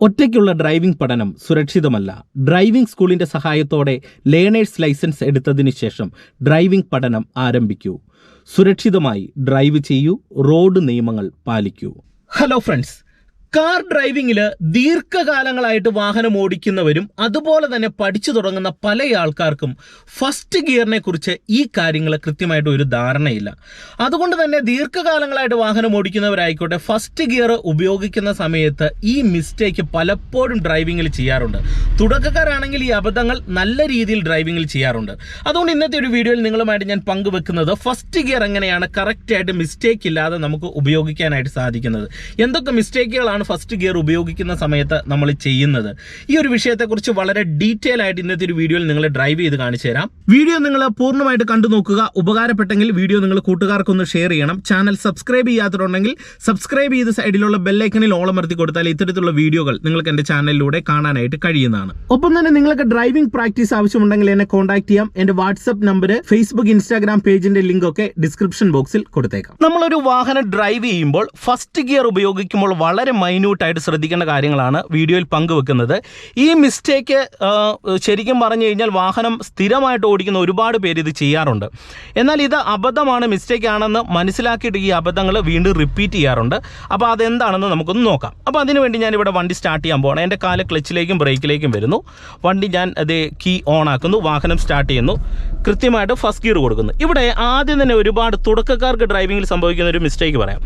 ഒറ്റയ്ക്കുള്ള driving പഠനം സുരക്ഷിതമല്ല. Driving സ്കൂളിന്റെ സഹായത്തോടെ ലേണേഴ്സ് ലൈസൻസ് എടുത്തതിന് ശേഷം ഡ്രൈവിംഗ് പഠനം ആരംഭിക്കൂ. സുരക്ഷിതമായി ഡ്രൈവ് ചെയ്യൂ. റോഡ് നിയമങ്ങൾ പാലിക്കൂ. Hello friends. കാർ ഡ്രൈവിംഗിൽ ദീർഘകാലങ്ങളായിട്ട് വാഹനം ഓടിക്കുന്നവരും അതുപോലെ തന്നെ പഠിച്ചു തുടങ്ങുന്ന പല ആൾക്കാർക്കും ഫസ്റ്റ് ഗിയറിനെ കുറിച്ച് ഈ കാര്യങ്ങൾ കൃത്യമായിട്ട് ഒരു ധാരണയില്ല. അതുകൊണ്ട് തന്നെ ദീർഘകാലങ്ങളായിട്ട് വാഹനം ഓടിക്കുന്നവരായിക്കോട്ടെ ഫസ്റ്റ് ഗിയർ ഉപയോഗിക്കുന്ന സമയത്ത് ഈ മിസ്റ്റേക്ക് പലപ്പോഴും ഡ്രൈവിങ്ങിൽ ചെയ്യാറുണ്ട്. തുടക്കക്കാരാണെങ്കിൽ ഈ അബദ്ധങ്ങൾ നല്ല രീതിയിൽ ഡ്രൈവിങ്ങിൽ ചെയ്യാറുണ്ട്. അതുകൊണ്ട് ഇന്നത്തെ ഒരു വീഡിയോയിൽ നിങ്ങളുമായിട്ട് ഞാൻ പങ്കുവെക്കുന്നത് ഫസ്റ്റ് ഗിയർ എങ്ങനെയാണ് കറക്റ്റായിട്ട് മിസ്റ്റേക്ക് ഇല്ലാതെ നമുക്ക് ഉപയോഗിക്കാനായിട്ട് സാധിക്കുന്നത്? എന്തൊക്കെ മിസ്റ്റേക്കുകളാണ് ഫസ്റ്റ് ഗിയർ ഉപയോഗിക്കുന്ന സമയത്ത് നമ്മൾ ചെയ്യുന്നത്. ഈ ഒരു വിഷയത്തെക്കുറിച്ച് വളരെ ഡീറ്റെയിൽ ആയിട്ട് ഇന്നത്തെ ഒരു വീഡിയോയിൽ നിങ്ങളെ ഡ്രൈവ് ചെയ്ത് കാണിച്ചു തരാം. വീഡിയോ നിങ്ങൾ പൂർണമായിട്ട് കണ്ടു നോക്കുക. ഉപകാരപ്പെട്ടെങ്കിൽ വീഡിയോ നിങ്ങൾ കൂട്ടുകാർക്കൊന്ന് ഷെയർ ചെയ്യണം. ചാനൽ സബ്സ്ക്രൈബ് ചെയ്യാത്തിട്ടുണ്ടെങ്കിൽ സബ്സ്ക്രൈബ് ചെയ്ത് സൈഡിലുള്ള ബെല്ലൈക്കണിൽ ഓളമർത്തി കൊടുത്താൽ ഇത്തരത്തിലുള്ള വീഡിയോകൾ നിങ്ങൾക്ക് എന്റെ ചാനലിലൂടെ കാണാനായിട്ട് കഴിയുന്നതാണ്. ഒപ്പം തന്നെ നിങ്ങൾക്ക് ഡ്രൈവിംഗ് പ്രാക്ടീസ് ആവശ്യമുണ്ടെങ്കിൽ എന്നെ കോൺടാക്ട് ചെയ്യാം. എന്റെ വാട്സ്ആപ്പ് നമ്പർ ഫേസ്ബുക്ക് ഇൻസ്റ്റാഗ്രാം പേജിന്റെ ലിങ്ക് ഒക്കെ ഡിസ്ക്രിപ്ഷൻ ബോക്സിൽ കൊടുത്തേക്കാം. നമ്മളൊരു വാഹനം ഡ്രൈവ് ചെയ്യുമ്പോൾ ഫസ്റ്റ് ഗിയർ ഉപയോഗിക്കുമ്പോൾ വളരെ മൈന്യൂട്ടായിട്ട് ശ്രദ്ധിക്കേണ്ട കാര്യങ്ങളാണ് വീഡിയോയിൽ പങ്കുവെക്കുന്നത്. ഈ മിസ്റ്റേക്ക് ശരിക്കും പറഞ്ഞു കഴിഞ്ഞാൽ വാഹനം സ്ഥിരമായിട്ട് ഓടിക്കുന്ന ഒരുപാട് പേര് ഇത് ചെയ്യാറുണ്ട്. എന്നാൽ ഇത് അബദ്ധമാണ് മിസ്റ്റേക്ക് ആണെന്ന് മനസ്സിലാക്കിയിട്ട് ഈ അബദ്ധങ്ങൾ വീണ്ടും റിപ്പീറ്റ് ചെയ്യാറുണ്ട്. അപ്പോൾ അതെന്താണെന്ന് നമുക്കൊന്ന് നോക്കാം. അപ്പോൾ അതിനുവേണ്ടി ഞാൻ ഇവിടെ വണ്ടി സ്റ്റാർട്ട് ചെയ്യാൻ പോകണം എന്റെ കാൽ ക്ലച്ചിലേക്കും ബ്രേക്കിലേക്കും വരുന്നു. വണ്ടി ഞാൻ അത് കീ ഓൺ ആക്കുന്നു. വാഹനം സ്റ്റാർട്ട് ചെയ്യുന്നു. കൃത്യമായിട്ട് ഫസ്റ്റ് ഗിയർ കൊടുക്കുന്നു. ഇവിടെ ആദ്യം തന്നെ ഒരുപാട് തുടക്കക്കാർക്ക് ഡ്രൈവിങ്ങിൽ സംഭവിക്കുന്ന ഒരു മിസ്റ്റേക്ക് പറയാം.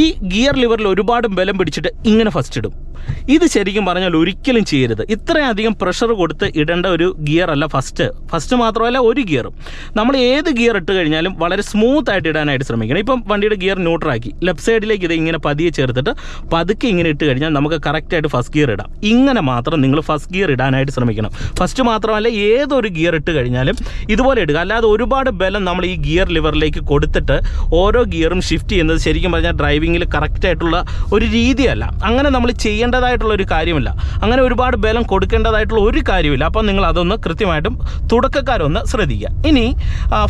ഈ ഗിയർ ലിവറിൽ ഒരുപാട് ബലം പിടിച്ചിട്ട് ഇങ്ങനെ ഫസ്റ്റ് ഇടും. ഇത് ശരിക്കും പറഞ്ഞാൽ ഒരിക്കലും ചെയ്യരുത്. ഇത്രയധികം പ്രഷർ കൊടുത്ത് ഇടേണ്ട ഒരു ഗിയർ അല്ല ഫസ്റ്റ് ഫസ്റ്റ് മാത്രമല്ല ഒരു ഗിയറും നമ്മൾ ഏത് ഗിയർ ഇട്ട് കഴിഞ്ഞാലും വളരെ സ്മൂത്ത് ആയിട്ട് ഇടാനായിട്ട് ശ്രമിക്കണം. ഇപ്പം വണ്ടിയുടെ ഗിയർ ന്യൂട്രാക്കി ലെഫ്റ്റ് സൈഡിലേക്ക് ഇത് ഇങ്ങനെ പതിയെ ചേർത്തിട്ട് പതുക്കെ ഇങ്ങനെ ഇട്ട് കഴിഞ്ഞാൽ നമുക്ക് കറക്റ്റായിട്ട് ഫസ്റ്റ് ഗിയർ ഇടാം. ഇങ്ങനെ മാത്രം നിങ്ങൾ ഫസ്റ്റ് ഗിയർ ഇടാനായിട്ട് ശ്രമിക്കണം. ഫസ്റ്റ് മാത്രമല്ല ഏതൊരു ഗിയർ ഇട്ട് കഴിഞ്ഞാലും ഇതുപോലെ ഇടുക. അല്ലാതെ ഒരുപാട് ബലം നമ്മൾ ഈ ഗിയർ ലിവറിലേക്ക് കൊടുത്തിട്ട് ഓരോ ഗിയറും ഷിഫ്റ്റ് ചെയ്യുന്നത് ശരിക്കും പറഞ്ഞാൽ ഡ്രൈവിങ്ങിൽ കറക്റ്റായിട്ടുള്ള ഒരു രീതിയല്ല. അങ്ങനെ നമ്മൾ ചെയ്യേണ്ടതായിട്ടുള്ള ഒരു കാര്യമില്ല. അങ്ങനെ ഒരുപാട് ബലം കൊടുക്കേണ്ടതായിട്ടുള്ള ഒരു കാര്യമില്ല. അപ്പം നിങ്ങൾ അതൊന്ന് കൃത്യമായിട്ടും തുടക്കക്കാരൊന്ന് ശ്രദ്ധിക്കുക. ഇനി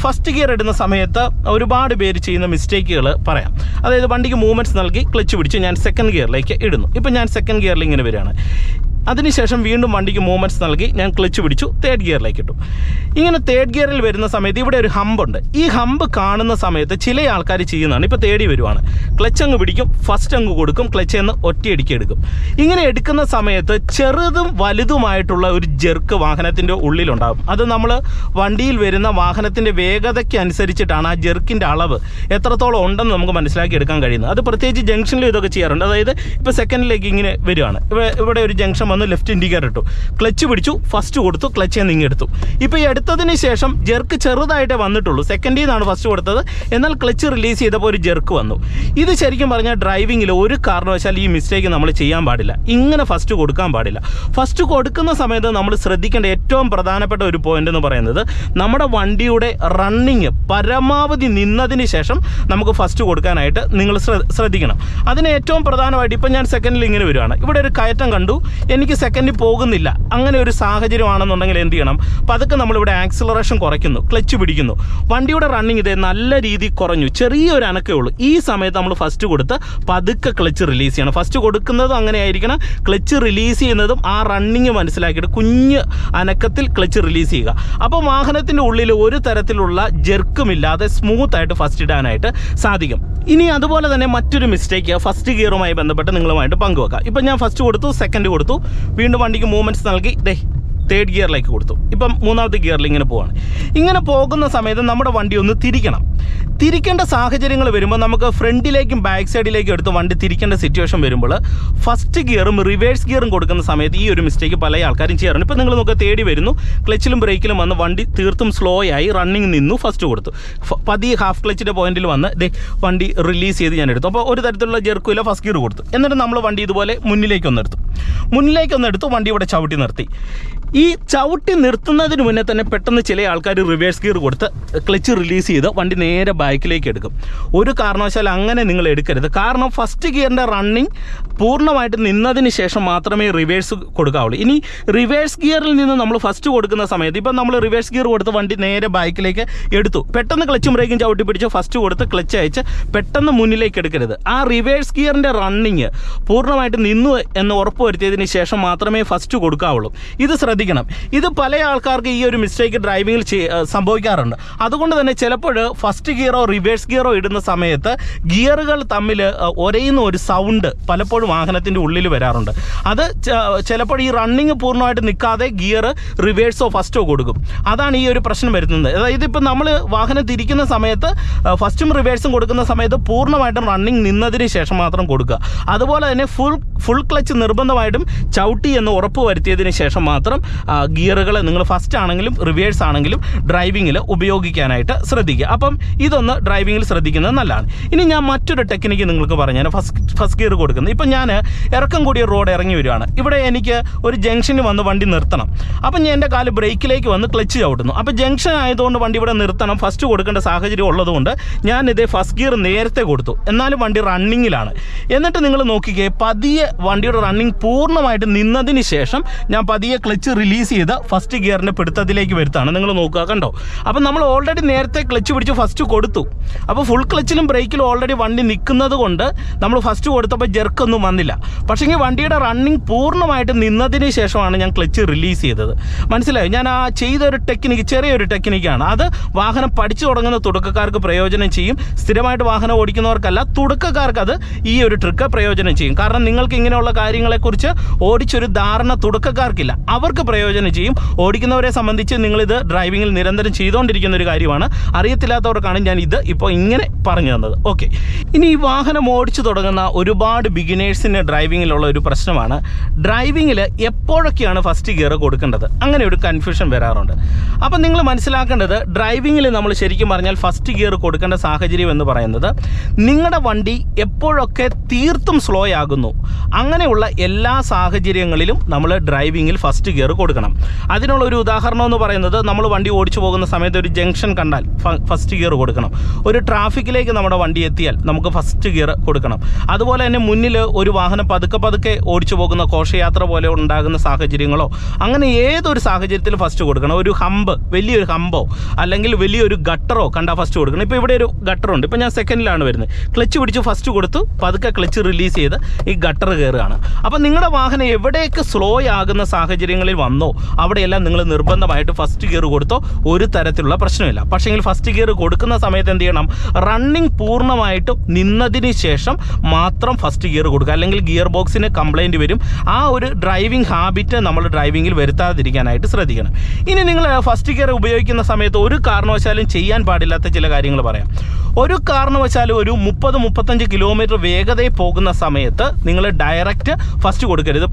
ഫസ്റ്റ് ഗിയർ ഇടുന്ന സമയത്ത് ഒരുപാട് പേര് ചെയ്യുന്ന മിസ്റ്റേക്കുകൾ പറയാം. അതായത് വണ്ടിക്ക് മൂവ്മെന്റ്സ് നൽകി ക്ലച്ച് പിടിച്ച് ഞാൻ സെക്കൻഡ് ഗിയറിലേക്ക് ഇടുന്നു. ഇപ്പം ഞാൻ സെക്കൻഡ് ഗിയറിൽ ഇങ്ങനെ വരികയാണ്. അതിനുശേഷം വീണ്ടും വണ്ടിക്ക് മൂവ്മെന്റ്സ് നൽകി ഞാൻ ക്ലച്ച് പിടിച്ചു തേർഡ് ഗിയറിലേക്ക് ഇട്ടു. ഇങ്ങനെ തേർഡ് ഗിയറിൽ വരുന്ന സമയത്ത് ഇവിടെ ഒരു ഹമ്പുണ്ട് ഈ ഹമ്പ് കാണുന്ന സമയത്ത് ചില ആൾക്കാർ ചെയ്യുന്നതാണ്. ഇപ്പോൾ തേടി വരുവാണ്. ക്ലച്ച് അങ്ങ് പിടിക്കും ഫസ്റ്റ് അങ്ങ് കൊടുക്കും ക്ലച്ച് എന്ന് ഒറ്റയടിക്ക് എടുക്കും. ഇങ്ങനെ എടുക്കുന്ന സമയത്ത് ചെറുതും വലുതുമായിട്ടുള്ള ഒരു ജെർക്ക് വാഹനത്തിന്റെ ഉള്ളിലുണ്ടാകും അത് നമ്മൾ വണ്ടിയിൽ വരുന്ന വാഹനത്തിന്റെ വേഗതയ്ക്ക് അനുസരിച്ചിട്ടാണ് ആ ജെർക്കിന്റെ അളവ് എത്രത്തോളം ഉണ്ടെന്ന് നമുക്ക് മനസ്സിലാക്കി എടുക്കാൻ കഴിയുന്നത്. അത് പ്രത്യേകിച്ച് ജംഗ്ഷനിലും ഇതൊക്കെ ചെയ്യാറുണ്ട്. അതായത് ഇപ്പോൾ സെക്കൻഡിലേക്ക് ഇങ്ങനെ ഇവിടെ ഇവിടെ ഒരു ജംഗ്ഷൻ വന്ന് ലെഫ്റ്റ് ഇൻഡിക്കേറ്റർ ഇട്ടു. ക്ലച്ച് പിടിച്ചു ഫസ്റ്റ് കൊടുത്തു ക്ലച്ച് നിന്ന് എടുത്തു. ഇപ്പോൾ ഈ എടുത്തതിന് ശേഷം ജെർക്ക് ചെറുതായിട്ടേ വന്നിട്ടുള്ളൂ. സെക്കൻഡിൽ നിന്നാണ് ഫസ്റ്റ് കൊടുത്തത്. എന്നാൽ ക്ലച്ച് റിലീസ് ചെയ്തപ്പോൾ ഒരു ജെർക്ക് വന്നു. ഇത് ശരിക്കും പറഞ്ഞാൽ ഡ്രൈവിങ്ങിൽ ഒരു കാരണവശാൽ ഈ മിസ്റ്റേക്ക് നമ്മൾ ചെയ്യാൻ പാടില്ല. ഇങ്ങനെ ഫസ്റ്റ് കൊടുക്കാൻ പാടില്ല. ഫസ്റ്റ് കൊടുക്കുന്ന സമയത്ത് നമ്മൾ ശ്രദ്ധിക്കേണ്ട ഏറ്റവും പ്രധാനപ്പെട്ട ഒരു പോയിന്റ് എന്ന് പറയുന്നത് നമ്മുടെ വണ്ടിയുടെ റണ്ണിങ് പരമാവധി നിന്നതിന് ശേഷം നമുക്ക് ഫസ്റ്റ് കൊടുക്കാനായിട്ട് നിങ്ങൾ ശ്രദ്ധിക്കണം. അതിന് ഏറ്റവും പ്രധാനമായിട്ട് ഇപ്പം ഞാൻ സെക്കൻഡിൽ ഇങ്ങനെ വരുവാണ്. ഇവിടെ ഒരു കയറ്റം കണ്ടു. എനിക്ക് സെക്കൻഡിൽ പോകുന്നില്ല. അങ്ങനെ ഒരു സാഹചര്യമാണെന്നുണ്ടെങ്കിൽ എന്ത് ചെയ്യണം? പതുക്കെ നമ്മളിവിടെ ആക്സിലറേഷൻ കുറയ്ക്കുന്നു ക്ലച്ച് പിടിക്കുന്നു. വണ്ടിയുടെ റണ്ണിങ് ഇതേ നല്ല രീതിയിൽ കുറഞ്ഞു. ചെറിയൊരു അനക്കേ ഉള്ളൂ. ഈ സമയത്ത് നമ്മൾ ഫസ്റ്റ് കൊടുത്ത് പതുക്കെ ക്ലച്ച് റിലീസ് ചെയ്യണം. ഫസ്റ്റ് കൊടുക്കുന്നതും അങ്ങനെ ആയിരിക്കണം. ക്ലച്ച് റിലീസ് ചെയ്യുന്നതും ആ റണ്ണിങ് മനസ്സിലാക്കിയിട്ട് കുഞ്ഞ് അനക്കത്തിൽ ക്ലച്ച് റിലീസ് ചെയ്യുക. അപ്പോൾ വാഹനത്തിന്റെ ഉള്ളിൽ ഒരു തരത്തിലുള്ള ജെർക്കുമില്ലാതെ സ്മൂത്ത് ആയിട്ട് ഫസ്റ്റ് ഇടാനായിട്ട് സാധിക്കും. ഇനി അതുപോലെ തന്നെ മറ്റൊരു മിസ്റ്റേക്ക് ഫസ്റ്റ് ഗിയറുമായി ബന്ധപ്പെട്ട് നിങ്ങളുമായിട്ട് പങ്കുവെക്കാം. ഇപ്പം ഞാൻ ഫസ്റ്റ് കൊടുത്തു സെക്കൻഡ് കൊടുത്തു. വീണ്ടും വണ്ടിക്ക് മൂവ്മെന്റ്സ് നൽകി. ദേ തേർഡ് ഗിയറിലേക്ക് കൊടുത്തു. ഇപ്പം മൂന്നാമത്തെ ഗിയറിൽ ഇങ്ങനെ പോവാണ്. ഇങ്ങനെ പോകുന്ന സമയത്ത് നമ്മുടെ വണ്ടി ഒന്ന് തിരിക്കണം. തിരിക്കേണ്ട സാഹചര്യങ്ങൾ വരുമ്പോൾ നമുക്ക് ഫ്രണ്ടിലേക്കും ബാക്ക് സൈഡിലേക്കും എടുത്ത് വണ്ടി തിരിക്കേണ്ട സിറ്റുവേഷൻ വരുമ്പോൾ ഫസ്റ്റ് ഗിയറും റിവേഴ്സ് ഗിയറും കൊടുക്കുന്ന സമയത്ത് ഈ ഒരു മിസ്റ്റേക്ക് പല ആൾക്കാരും ചെയ്യാറുണ്ട്. ഇപ്പോൾ നിങ്ങൾ നോക്കുക തേടി വരുന്നു. ക്ലച്ചിലും ബ്രേക്കിലും വന്ന് വണ്ടി തീർത്തും സ്ലോ ആയി റണ്ണിങ് നിന്നു ഫസ്റ്റ് കൊടുത്തു. പതി ഹാഫ് ക്ലച്ചിന്റെ പോയിന്റിൽ വന്ന് ദേ വണ്ടി റിലീസ് ചെയ്ത് ഞാൻ എടുത്തു. അപ്പോൾ ഒരു തരത്തിലുള്ള ജെർക്കില്ല ഫസ്റ്റ് ഗിയർ കൊടുത്തു. എന്നിട്ട് നമ്മൾ വണ്ടി ഇതുപോലെ മുന്നിലേക്ക് ഒന്നെടുത്തു മുന്നിലേക്ക് ഒന്നെടുത്തു വണ്ടി ഇവിടെ ചവിട്ടി നിർത്തി. ഈ ചവിട്ടി നിർത്തുന്നതിന് മുന്നേ തന്നെ പെട്ടെന്ന് ചില ആൾക്കാർ റിവേഴ്സ് ഗിയർ കൊടുത്ത് ക്ലച്ച് റിലീസ് ചെയ്ത് വണ്ടി നേരെ ബാക്കിലേക്ക് എടുക്കും. ഒരു കാരണവശാലും അങ്ങനെ നിങ്ങൾ എടുക്കരുത്. കാരണം ഫസ്റ്റ് ഗിയറിന്റെ റണ്ണിങ് പൂർണമായിട്ട് നിന്നതിന് ശേഷം മാത്രമേ റിവേഴ്സ് കൊടുക്കാവുള്ളൂ. ഇനി റിവേഴ്സ് ഗിയറിൽ നിന്ന് നമ്മൾ ഫസ്റ്റ് കൊടുക്കുന്ന സമയത്ത് ഇപ്പം നമ്മൾ റിവേഴ്സ് ഗിയർ കൊടുത്ത് വണ്ടി നേരെ ബാക്കിലേക്ക് എടുത്തു. പെട്ടെന്ന് ക്ലച്ചും ബ്രേക്കും ചവിട്ടി പിടിച്ച് ഫസ്റ്റ് കൊടുത്ത് ക്ലച്ച് അയച്ച് പെട്ടെന്ന് മുന്നിലേക്ക് എടുക്കരുത്. ആ റിവേഴ്സ് ഗിയറിന്റെ റണ്ണിങ് പൂർണമായിട്ട് നിന്നു എന്ന് ഉറപ്പ് ഉറപ്പുവരുത്തിയതിന് ശേഷം മാത്രമേ ഫസ്റ്റ് കൊടുക്കാവുള്ളൂ. ഇത് ശ്രദ്ധിക്കണം. ഇത് പല ആൾക്കാർക്ക് ഈ ഒരു മിസ്റ്റേക്ക് ഡ്രൈവിങ്ങിൽ സംഭവിക്കാറുണ്ട്. അതുകൊണ്ട് തന്നെ ചിലപ്പോൾ ഫസ്റ്റ് ഗിയറോ റിവേഴ്സ് ഗിയറോ ഇടുന്ന സമയത്ത് ഗിയറുകൾ തമ്മിൽ ഒരയുന്ന ഒരു സൗണ്ട് പലപ്പോഴും വാഹനത്തിന്റെ ഉള്ളിൽ വരാറുണ്ട്. അത് ചിലപ്പോൾ ഈ റണ്ണിങ് പൂർണമായിട്ട് നിൽക്കാതെ ഗിയർ റിവേഴ്സോ ഫസ്റ്റോ കൊടുക്കും. അതാണ് ഈ ഒരു പ്രശ്നം വരുന്നത് അതായത് ഇപ്പം നമ്മൾ വാഹനം തിരിക്കുന്ന സമയത്ത് ഫസ്റ്റും റിവേഴ്സും കൊടുക്കുന്ന സമയത്ത് പൂർണമായിട്ടും റണ്ണിങ് നിന്നതിന് ശേഷം മാത്രം കൊടുക്കുക. അതുപോലെ തന്നെ ഫുൾ ഫുൾ ക്ലച്ച് നിർബന്ധമായിട്ടും ചവിട്ടി എന്ന് ഉറപ്പ് വരുത്തിയതിന് ശേഷം മാത്രം ഗിയറുകൾ നിങ്ങൾ ഫസ്റ്റ് ആണെങ്കിലും റിവേഴ്സ് ആണെങ്കിലും ഡ്രൈവിങ്ങിൽ ഉപയോഗിക്കാനായിട്ട് ശ്രദ്ധിക്കുക. അപ്പം ഇതൊന്ന് ഡ്രൈവിങ്ങിൽ ശ്രദ്ധിക്കുന്നത് നല്ലതാണ്. ഇനി ഞാൻ മറ്റൊരു ടെക്നിക്ക് നിങ്ങൾക്ക് പറഞ്ഞു ഞാൻ ഫസ്റ്റ് ഫസ്റ്റ് ഗിയർ കൊടുക്കുന്നത്. ഇപ്പം ഞാൻ ഇറക്കം കൂടിയ റോഡ് ഇറങ്ങി വരികയാണ്. ഇവിടെ എനിക്ക് ഒരു ജംഗ്ഷനിൽ വന്ന് വണ്ടി നിർത്തണം. അപ്പം ഞാൻ എന്റെ കാൽ ബ്രേക്കിലേക്ക് വന്ന് ക്ലച്ച് ചവിട്ടുന്നു. അപ്പോൾ ജംഗ്ഷൻ ആയതുകൊണ്ട് വണ്ടി ഇവിടെ നിർത്തണം. ഫസ്റ്റ് കൊടുക്കേണ്ട സാഹചര്യം ഉള്ളതുകൊണ്ട് ഞാൻ ഇതേ ഫസ്റ്റ് ഗിയർ നേരത്തെ കൊടുത്തു. എന്നാലും വണ്ടി റണ്ണിങ്ങിലാണ് എന്നിട്ട് നിങ്ങൾ നോക്കിക്കേ പതിയെ വണ്ടിയുടെ റണ്ണിങ് പൂർണമായിട്ട് നിന്നതിന് ശേഷം ഞാൻ പതിയെ ക്ലച്ച് റിലീസ് ചെയ്ത് ഫസ്റ്റ് ഗിയറിന്റെ പിടുത്തത്തിലേക്ക് വരുത്താണ്. നിങ്ങൾ നോക്കുക കണ്ടോ? അപ്പം നമ്മൾ ഓൾറെഡി നേരത്തെ ക്ലച്ച് പിടിച്ച് ഫസ്റ്റ് കൊടുത്തു. അപ്പോൾ ഫുൾ ക്ലച്ചിലും ബ്രേക്കിലും ഓൾറെഡി വണ്ടി നിൽക്കുന്നത് കൊണ്ട് നമ്മൾ ഫസ്റ്റ് കൊടുത്തപ്പോൾ ജെർക്കൊന്നും വന്നില്ല. പക്ഷേങ്കിൽ വണ്ടിയുടെ റണ്ണിങ് പൂർണമായിട്ട് നിന്നതിന് ശേഷമാണ് ഞാൻ ക്ലച്ച് റിലീസ് ചെയ്തത്. മനസ്സിലായോ? ഞാൻ ആ ചെയ്തൊരു ടെക്നിക്ക് ചെറിയൊരു ടെക്നിക്കാണ് അത് വാഹനം പഠിച്ചു തുടങ്ങുന്ന തുടക്കക്കാർക്ക് പ്രയോജനം ചെയ്യും. സ്ഥിരമായിട്ട് വാഹനം ഓടിക്കുന്നവർക്കല്ല തുടക്കക്കാർക്ക് അത് ഈ ഒരു ട്രിക്ക് പ്രയോജനം ചെയ്യും. കാരണം നിങ്ങൾക്ക് ഇങ്ങനെയുള്ള കാര്യങ്ങളെക്കുറിച്ച് ഓടിച്ചൊരു ധാരണ തുടക്കക്കാർക്കില്ല. അവർക്ക് പ്രയോജനം ചെയ്യും. ഓടിക്കുന്നവരെ സംബന്ധിച്ച് നിങ്ങളിത് ഡ്രൈവിങ്ങിൽ നിരന്തരം ചെയ്തുകൊണ്ടിരിക്കുന്ന ഒരു കാര്യമാണ്. അറിയത്തില്ലാത്തവർക്കാണ് ഞാൻ ഇത് ഇപ്പോൾ ഇങ്ങനെ പറഞ്ഞു തന്നത്. ഓക്കെ ഇനി ഈ വാഹനം ഓടിച്ചു തുടങ്ങുന്ന ഒരുപാട് ബിഗിനേഴ്സിന് ഡ്രൈവിങ്ങിലുള്ള ഒരു പ്രശ്നമാണ്. ഡ്രൈവിങ്ങിൽ എപ്പോഴൊക്കെയാണ് ഫസ്റ്റ് ഗിയർ കൊടുക്കേണ്ടത്? അങ്ങനെ ഒരു കൺഫ്യൂഷൻ വരാറുണ്ട്. അപ്പം നിങ്ങൾ മനസ്സിലാക്കേണ്ടത് ഡ്രൈവിങ്ങിൽ നമ്മൾ ശരിക്കും പറഞ്ഞാൽ ഫസ്റ്റ് ഗിയർ കൊടുക്കേണ്ട സാഹചര്യം എന്ന് പറയുന്നത് നിങ്ങളുടെ വണ്ടി എപ്പോഴൊക്കെ തീർത്തും സ്ലോ ആകുന്നു. അങ്ങനെയുള്ള എല്ലാ സാഹചര്യങ്ങളിലും നമ്മൾ ഡ്രൈവിങ്ങിൽ ഫസ്റ്റ് ഗിയർ കൊടുക്കണം. അതിനുള്ള ഒരു ഉദാഹരണം എന്ന് പറയുന്നത് നമ്മൾ വണ്ടി ഓടിച്ചു പോകുന്ന സമയത്ത് ഒരു ജംഗ്ഷൻ കണ്ടാൽ ഫസ്റ്റ് ഗിയർ കൊടുക്കണം. ഒരു ട്രാഫിക്കിലേക്ക് നമ്മുടെ വണ്ടി എത്തിയാൽ നമുക്ക് ഫസ്റ്റ് ഗിയർ കൊടുക്കണം. അതുപോലെ തന്നെ മുന്നിൽ ഒരു വാഹനം പതുക്കെ പതുക്കെ ഓടിച്ചു പോകുന്ന ഘോഷയാത്ര പോലെ ഉണ്ടാകുന്ന സാഹചര്യങ്ങളോ അങ്ങനെ ഏതൊരു സാഹചര്യത്തിൽ ഫസ്റ്റ് കൊടുക്കണം. ഒരു ഹമ്പ് വലിയൊരു ഹമ്പോ അല്ലെങ്കിൽ വലിയൊരു ഗട്ടറോ കണ്ടാൽ ഫസ്റ്റ് കൊടുക്കണം. ഇപ്പോൾ ഇവിടെ ഒരു ഗട്ടറുണ്ട് ഇപ്പോൾ ഞാൻ സെക്കൻഡിലാണ് വരുന്നത്. ക്ലച്ച് പിടിച്ച് ഫസ്റ്റ് കൊടുത്തു. പതുക്കെ ക്ലച്ച് റിലീസ് ചെയ്ത് ഈ ഗട്ടർ കയറുകയാണ്. അപ്പോൾ നിങ്ങളുടെ വാഹനം എവിടെയൊക്കെ സ്ലോ ആകുന്ന സാഹചര്യങ്ങളിൽ വന്നോ അവിടെയെല്ലാം നിങ്ങൾ നിർബന്ധമായിട്ട് ഫസ്റ്റ് ഗിയർ കൊടുത്തോ ഒരു തരത്തിലുള്ള പ്രശ്നമില്ല. പക്ഷേങ്കിൽ ഫസ്റ്റ് ഗിയർ കൊടുക്കുന്ന സമയത്ത് എന്ത് ചെയ്യണം? റണ്ണിങ് പൂർണമായിട്ട് നിന്നതിന് ശേഷം മാത്രം ഫസ്റ്റ് ഗിയർ കൊടുക്കുക. അല്ലെങ്കിൽ ഗിയർ ബോക്സിന് കംപ്ലൈന്റ് വരും. ആ ഒരു ഡ്രൈവിംഗ് ഹാബിറ്റ് നമ്മൾ ഡ്രൈവിങ്ങിൽ വരുത്താതിരിക്കാനായിട്ട് ശ്രദ്ധിക്കണം. ഇനി നിങ്ങൾ ഫസ്റ്റ് ഗിയർ ഉപയോഗിക്കുന്ന സമയത്ത് ഒരു കാരണവശാലും ചെയ്യാൻ പാടില്ലാത്ത ചില കാര്യങ്ങൾ പറയാം. ഒരു കാരണവശാലും ഒരു മുപ്പത് മുപ്പത്തഞ്ച് കിലോമീറ്റർ വേഗതയിൽ പോകുന്ന സമയത്ത് നിങ്ങൾ ഡയറക്റ്റ് ഫസ്റ്റ് കൊടുക്കരുത്.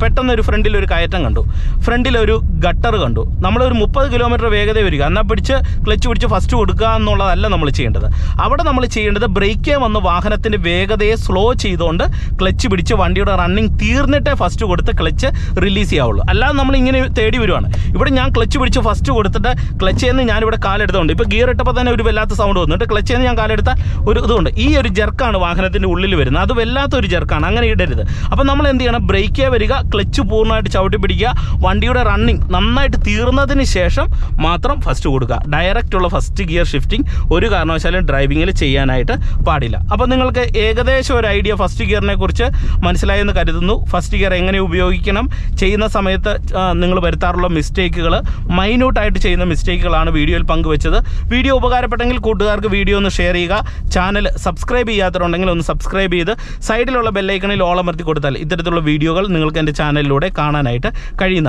പെട്ടെന്ന് ഒരു ഫ്രണ്ടിൽ ഒരു കയറ്റം കണ്ടു. ഫ്രണ്ടിൽ ഒരു ഗട്ടർ കണ്ടു. നമ്മളൊരു മുപ്പത് കിലോമീറ്റർ വേഗത വരിക. എന്നാൽ പിടിച്ച് ക്ലച്ച് പിടിച്ച് ഫസ്റ്റ് കൊടുക്കുക എന്നുള്ളതല്ല നമ്മൾ ചെയ്യേണ്ടത്. അവിടെ നമ്മൾ ചെയ്യേണ്ടത് ബ്രേക്കേ വന്ന് വാഹനത്തിന്റെ വേഗതയെ സ്ലോ ചെയ്തുകൊണ്ട് ക്ലച്ച് പിടിച്ച് വണ്ടിയുടെ റണ്ണിങ് തീർന്നിട്ടേ ഫസ്റ്റ് കൊടുത്ത് ക്ലച്ച് റിലീസ് ചെയ്യാവുള്ളൂ. അല്ലാതെ നമ്മൾ ഇങ്ങനെ തേടി വരുവാണ്. ഇവിടെ ഞാൻ ക്ലച്ച് പിടിച്ച് ഫസ്റ്റ് കൊടുത്തിട്ട് ക്ലച്ച് നിന്ന് ഞാനിവിടെ കാലെടുത്തുകൊണ്ട് ഇപ്പോൾ ഗിയർ ഇട്ടപ്പോൾ തന്നെ ഒരു വല്ലാത്ത സൗണ്ട് വന്നിട്ട് ക്ലച്ച് എന്ന് ഞാൻ കാലെടുത്ത ഒരു ഇതുണ്ട്. ഈ ഒരു ജെർക്കാണ് വാഹനത്തിന്റെ ഉള്ളിൽ വരുന്നത്. അത് വല്ലാത്തൊരു ജെർക്കാണ് അങ്ങനെ ഇടരുത്. അപ്പോൾ നമ്മൾ എന്ത് ചെയ്യണം? ബ്രേക്കേ വരിക ക്ലച്ച് പൂർണമായിട്ട് ചവിട്ടി പിടിക്കുക വണ്ടിയുടെ റണ്ണിങ് നന്നായിട്ട് തീർന്നതിന് ശേഷം മാത്രം ഫസ്റ്റ് കൊടുക്കുക. ഡയറക്റ്റ് ഉള്ള ഫസ്റ്റ് ഗിയർ ഷിഫ്റ്റിംഗ് ഒരു കാരണവശാലും ഡ്രൈവിങ്ങിൽ ചെയ്യാനായിട്ട് പാടില്ല. അപ്പോൾ നിങ്ങൾക്ക് ഏകദേശം ഒരു ഐഡിയ ഫസ്റ്റ് ഗിയറിനെ കുറിച്ച് മനസ്സിലായെന്ന് കരുതുന്നു. ഫസ്റ്റ് ഗിയർ എങ്ങനെ ഉപയോഗിക്കണം? ചെയ്യുന്ന സമയത്ത് നിങ്ങൾ വരുത്താറുള്ള മിസ്റ്റേക്കുകൾ മൈന്യൂട്ടായിട്ട് ചെയ്യുന്ന മിസ്റ്റേക്കുകളാണ് വീഡിയോയിൽ പങ്കുവച്ചത്. വീഡിയോ ഉപകാരപ്പെട്ടെങ്കിൽ കൂട്ടുകാർക്ക് വീഡിയോ ഒന്ന് ഷെയർ ചെയ്യുക. ചാനൽ സബ്സ്ക്രൈബ് ചെയ്യാത്തവരുണ്ടെങ്കിൽ ഒന്ന് സബ്സ്ക്രൈബ് ചെയ്ത് സൈഡിലുള്ള ബെല്ലൈക്കണിൽ ഓളമർത്തി കൊടുത്താൽ ഇത്തരത്തിലുള്ള വീഡിയോകൾ നിങ്ങൾക്ക് എന്റെ ചാനലിലൂടെ കാണാനായിട്ട് കഴിയുന്നതാണ്.